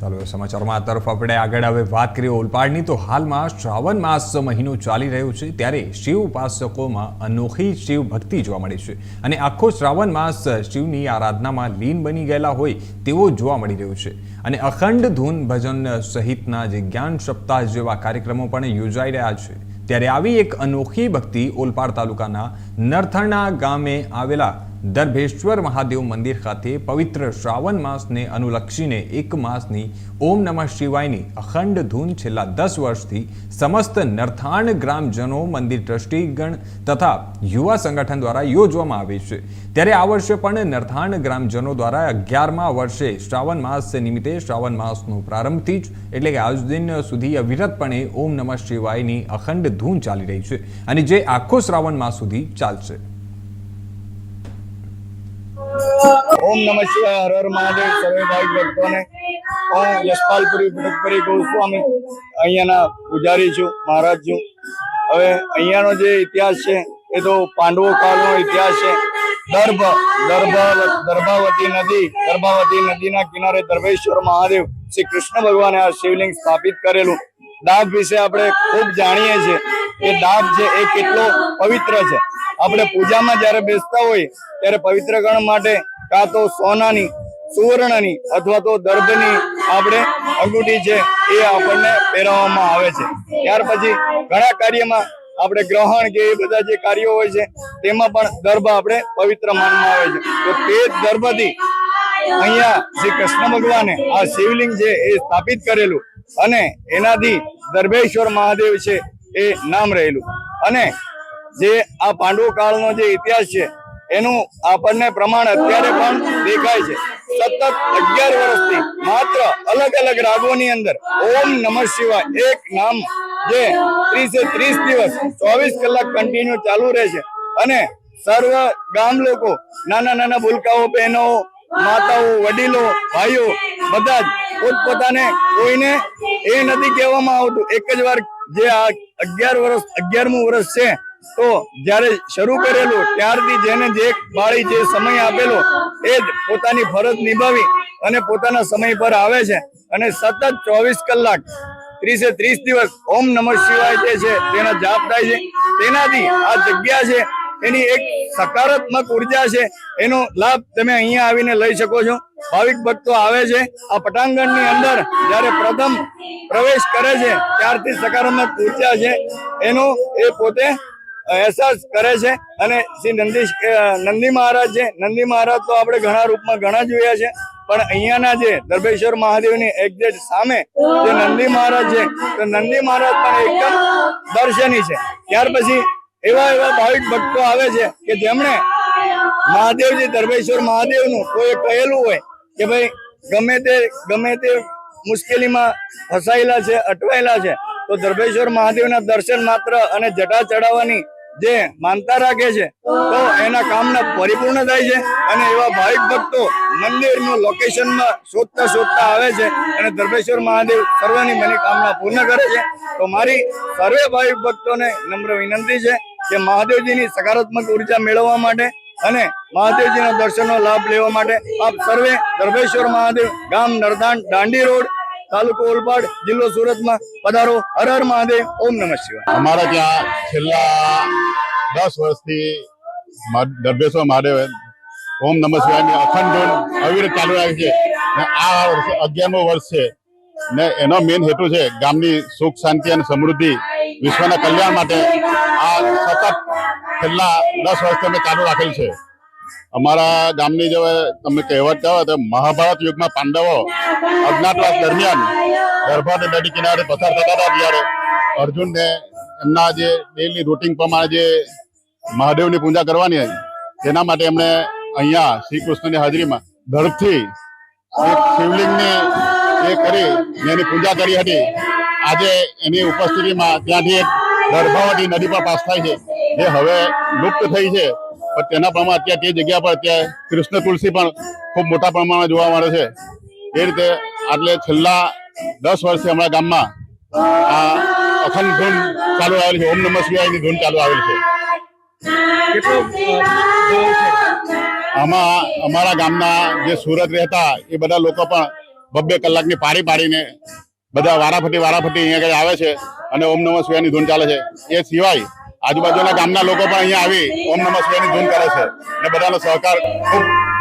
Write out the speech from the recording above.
ચાલો સમાચારમાં તરફ આપણે આગળ હવે વાત કરીએ ઓલપાડની તો હાલમાં શ્રાવણ માસ મહિનો ચાલી રહ્યો છે ત્યારે શિવ ઉપાસકોમાં અનોખી શિવ ભક્તિ જોવા મળી છે. અને આખો શ્રાવણ માસ શિવની આરાધનામાં લીન બની ગયેલા હોય તેવો જોવા મળી રહ્યો છે. અને અખંડ ધૂન ભજન સહિતના જે જ્ઞાન સપ્તાહ જેવા કાર્યક્રમો પણ યોજાઈ રહ્યા છે. ત્યારે આવી એક અનોખી ભક્તિ ઓલપાડ તાલુકાના નરથણા ગામે આવેલા દર્ભેશ્વર મહાદેવ મંદિર ખાતે પવિત્ર શ્રાવણ માસને અનુલક્ષીને એક માસની ઓમ નમઃ શિવાયની અખંડ ધૂન છેલ્લા દસ વર્ષથી સમસ્ત નરથાણ ગ્રામજનો મંદિર ટ્રસ્ટીગણ તથા યુવા સંગઠન દ્વારા યોજવામાં આવે છે. ત્યારે આ વર્ષે પણ નરથાણ ગ્રામજનો દ્વારા અગિયારમા વર્ષે શ્રાવણ માસ નિમિત્તે શ્રાવણ માસનો પ્રારંભથી જ, એટલે કે આજ દિન સુધી અવિરતપણે ઓમ નમઃ શિવાયની અખંડ ધૂન ચાલી રહી છે અને જે આખો શ્રાવણ માસ સુધી ચાલશે. ઓમ નમઃ શિવાય, હર હર મહાદેવ, સર્વે ભાઈ ભક્તોને. હું યશપાલપુરી ભટકપુરી ગોસ્વામી અહીંયાના પૂજારી છું, મહારાજ છું. હવે અહીંયાનો જે ઇતિહાસ છે, એ તો પાંડવો કાળનો ઇતિહાસ છે. દર્ભ દર્ભ, દર્ભાવતી નદી, દર્ભાવતી નદીના કિનારે દર્ભેશ્વર મહાદેવ શ્રી કૃષ્ણ ભગવાને આ શિવલિંગ સ્થાપિત કરેલું. ડાબ વિશે આપણે ખૂબ જાણીએ છીએ કે ડાબ છે એ કેટલો પવિત્ર છે. આપણે પૂજામાં જ્યારે બેસતા હોય, ત્યારે પવિત્ર ગણ માટે કાં તો સોનાની, સુવર્ણની અથવા તો દર્ભની આપણે અંગૂઠી છે એ આપણને પહેરાવવામાં આવે છે. ત્યાર પછી ઘણા કાર્યમાં આપણે ગ્રહણ કે એ બધા જે કાર્યો હોય છે, તેમાં પણ દર્ભ આપણે પવિત્ર માનવામાં આવે છે. તો તે દર્ભથી અહીંયા શ્રી કૃષ્ણ ભગવાને આ શિવલિંગ છે એ સ્થાપિત કરેલું અને એનાથી દર્ભેશ્વર મહાદેવ છે એ નામ રહેલું. અને જે આ પાંડવ કાળનો જે ઇતિહાસ છે એનું આપણને પ્રમાણ અત્યારે પણ દેખાય છે. સતત અગિયાર વર્ષથી માત્ર અલગ અલગ રાગોની અંદર ઓમ નમઃ શિવાય એક નામ જે ત્રીસે ત્રીસ દિવસ ચોવીસ કલાક કન્ટિન્યુ ચાલુ રહે છે. અને સર્વ ગામ લોકો નાના નાના ભૂલકાઓ બહેનો, માતાઓ, વડીલો, ભાઈઓ બધા જ પોતપોતાને કોઈને એ નથી કહેવામાં આવતું. એક જ વાર જે આ અગિયાર વર્ષ અગિયારમું વર્ષ છે તો જ્યારે શરૂ કરેલું, ત્યારથી જેને જે બાળી જે સમય આપેલો, એ જ પોતાની ફરજ નિભાવી અને પોતાના સમય પર આવે છે. અને સતત ચોવીસ કલાક, ત્રીસે ત્રીસ દિવસ ઓમ નમઃ શિવાય જે છે, તેના જાપ થાય છે. તેનાથી આ જગ્યા છે, એની એક સકારાત્મક ઊર્જા છે. એનો લાભ તમે અહીંયા આવીને લઈ શકો છો. ભાવિક ભક્તો આવે છે. આ પટાંગણની અંદર જ્યારે પ્રથમ પ્રવેશ કરે છે, ત્યારથી સકારાત્મક ઊર્જા છે. એનો એ પોતે અહેસાસ કરે છે અને શ્રી નંદી નંદી મહારાજ છે. નંદી મહારાજ તો આપણે ઘણા રૂપમાં ઘણા જોયા છે. પણ અહીંયાના જે દર્ભેશ્વર મહાદેવની એક્ઝેક્ટ સામે જે નંદી મહારાજ છે, તો નંદી મહારાજ પણ એકદમ દર્શની છે. ત્યાર પછી એવા એવા ભાવિક ભક્તો આવે છે કે જેમણે મહાદેવજી દર્ભેશ્વર મહાદેવનું કોઈ કહેલું હોય કે ભાઈ ગમે તે ગમે તે મુશ્કેલીમાં ફસાયેલા છે, અટવાયેલા છે, તો દર્ભેશ્વર મહાદેવના દર્શન માત્ર અને જટા ચડાવવાની જે માનતા રાખે છે, તો એના કામના પરિપૂર્ણ થાય છે અને એવા ભાવિક ભક્તો મંદિરનું લોકેશનમાં શોધતા શોધતા આવે છે અને ધર્મેશ્વર મહાદેવ સર્વની મનોકામના પૂર્ણ કરે છે. તો મારી સર્વે ભાવિક ભક્તોને નમ્ર વિનંતી છે કે મહાદેવજીની સકારાત્મક ઊર્જા મેળવવા માટે અને મહાદેવજીના દર્શનનો લાભ લેવા માટે આપ સર્વે ધર્મેશ્વર મહાદેવ ગામ નરદાન દાંડી રોડ તાલુકો ઓલપાડ જિલ્લો સુરતમાં પધારો. હર હર મહાદેવ. ઓમ નમઃ શિવાય. અમારા ત્યાં છેલ્લા દસ વર્ષથી દર્ભેશ્વર મહાદેવ ઓમ નમઃ શિવાયની અખંડ અવિરત ચાલુ રાખી છે. ને આ વર્ષ અગિયારમો વર્ષ છે. ને એનો મેઇન હેતુ છે ગામની સુખ, શાંતિ અને સમૃદ્ધિ વિશ્વના કલ્યાણ માટે આ સતત છેલ્લા દસ વર્ષથી અમે ચાલુ રાખેલ છે. અમારા ગામની જે તમે કહેવત કહો તો મહાભારત યુગમાં પાંડવો અજ્ઞાતવાસ દરમિયાન ગર્ભાની નદી કિનારે પસાર થતા હતા ત્યારે અર્જુનને એમના જે ડેલી રૂટિંગ પ્રમાણે જે મહાદેવની પૂજા કરવાની તેના માટે એમણે અહીંયા શ્રી કૃષ્ણની હાજરીમાં ધર્મથી એક શિવલિંગની એ કરી એની પૂજા કરી હતી. આજે એની ઉપસ્થિતિમાં ત્યાંથી એક ગર્ભાવતી નદી પર પાસ થાય છે. જે હવે લુપ્ત થઈ છે. પણ તેના પ્રમાણે અત્યારે તે જગ્યા પર અત્યારે કૃષ્ણ તુલસી પણ ખૂબ મોટા પ્રમાણમાં જોવા મળે છે. એ રીતે આટલે છેલ્લા દસ વર્ષથી અમારા ગામમાં આ અખંડ ધૂન ચાલુ આવેલ છે. ઓમ નમઃ શિવાયની ધૂન ચાલુ આવેલી છે. આમાં અમારા ગામના જે સુરત રહેતા એ બધા લોકો પણ બબ્બે કલાકની પારી પાડીને બધા વારાફટી વારાફટી અહીંયા આગળ આવે છે અને ઓમ નમઃ શિવાયની ધૂન ચાલે છે. એ સિવાય આજુબાજુના ગામના લોકો પણ અહીંયા આવી. ઓમ નમઃ શિવાયની ધૂન કરે છે. અને બધાનો સહકાર ખૂબ